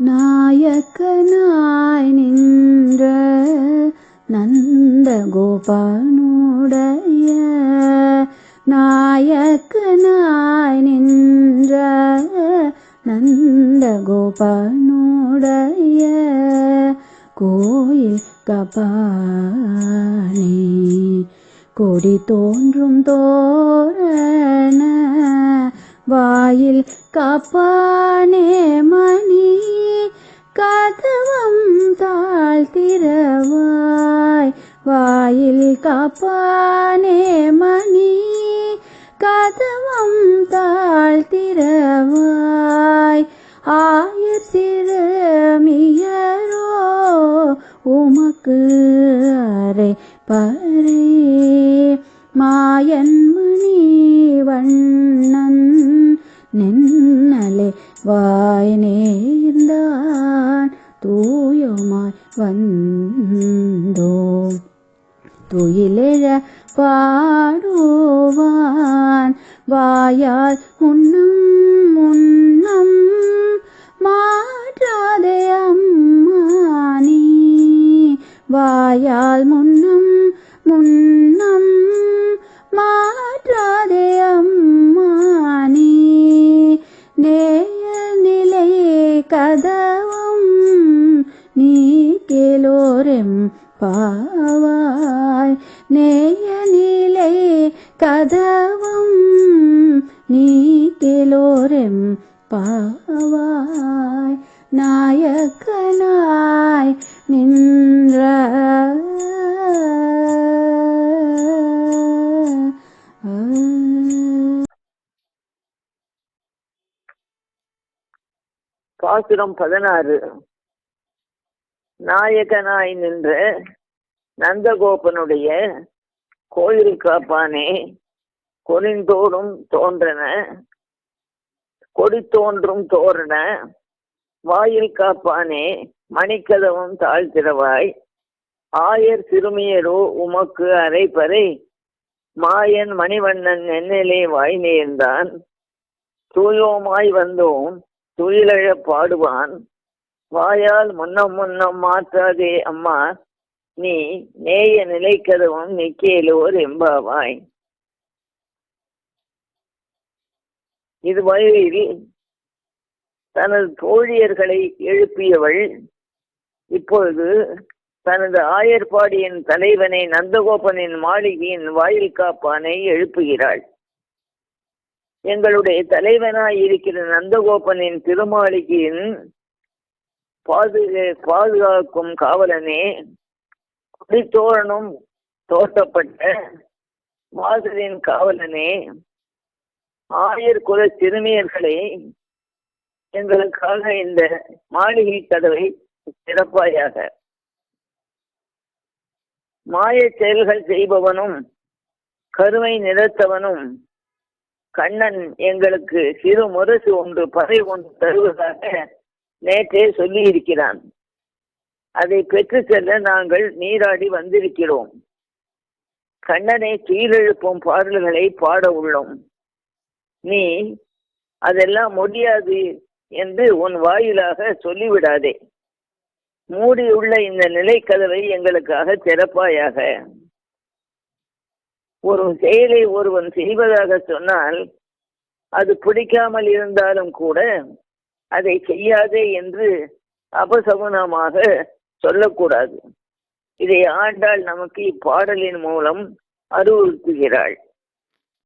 நாயக்கனாய் நின்ற நந்த கோபானுடைய நாயக்கனாய் நின்ற நந்த கோபானுடைய கோயில் கபானே கொடி தோன்றும் தோரண வாயில் காப்பானே காப்பானே மணி கதவம் தாழ்த்திரவாய். ஆயர் சிறுமியரோ உமக்கு அரை பரே. மாயன்மணி வண்ணன் நின்னலே வாய் நேர்ந்தான். தூயமாய் வந்த துயிலெழ பாடுவான் வாயால் முன்னம் முன்னம் மாற்றாதே அம்மானி வாயால் முன்னம் முன்னம் மாற்றாதே அம்மானி நேய நிலை கதவம் நீ கேளோரெம் பாவாய் நேய நிலை கதவம் நீ பாவாய். நாயக்கனாய் நின்ற பாசுரம் பதினாறு. நாயகனாய் நின்ற நந்தகோபனுடைய கோயில் காப்பானே கொனிந்தோறும் தோன்றன கொடி தோன்றும் தோரண வாயில் காப்பானே மணிக்கதவும் தாழ்த்திரவாய் ஆயர் சிறுமியரோ உமக்கு அரைப்பறை மாயன் மணிவண்ணன் நென்னிலே வாய் நேர்ந்தான். தூயோமாய் வந்தோம் துயிலழ பாடுவான். வாயால் முன்னம் முன்னம் மாற்றாதே அம்மா நீ நேய நிலைக்கதவும் நிக்கேலோர் எம்பாவாய் இது வழியில் தனது தோழியர்களை எழுப்பியவள் இப்பொழுது தனது ஆயர்பாடியின் தலைவனை நந்தகோபனின் மாளிகையின் வாயில் காப்பானை எழுப்புகிறாள். எங்களுடைய தலைவனாய் இருக்கிற நந்தகோபனின் திருமாளிகையின் பாதுகா பாதுகாக்கும் காவலனே குடித்தோரணும் தோட்டப்பட்ட மாதிரியின் காவலனே ஆயர் குல சிறுமியர்களே எங்களுக்காக இந்த மாளிகை கதவை திறப்பாயாக. மாயச் செயல்கள் செய்பவனும் கருமை நிறத்தவனும் கண்ணன் எங்களுக்கு சிறு முரசு ஒன்று பறை ஒன்று தருவதாக நேற்றே சொல்லி இருக்கிறான் அதை பெற்று செல்ல நாங்கள் நீராடி வந்திருக்கிறோம். கண்ணனை கீழெழுப்பும் பாடல்களை பாட உள்ளோம். நீ அதெல்லாம் முடியாது என்று உன் வாயிலாக சொல்லிவிடாதே. மூடியுள்ள இந்த நிலைக்கதவை எங்களுக்காக திறப்பாயாக. ஒரு செயலை ஒருவன் செய்வதாக சொன்னால் அது பிடிக்காமல் இருந்தாலும் கூட அதை செய்யாதே என்று அபசகுனமாக சொல்லக்கூடாது. இதை ஆண்டாள் நமக்கு இப்பாடலின் மூலம் அறிவுறுத்துகிறாள்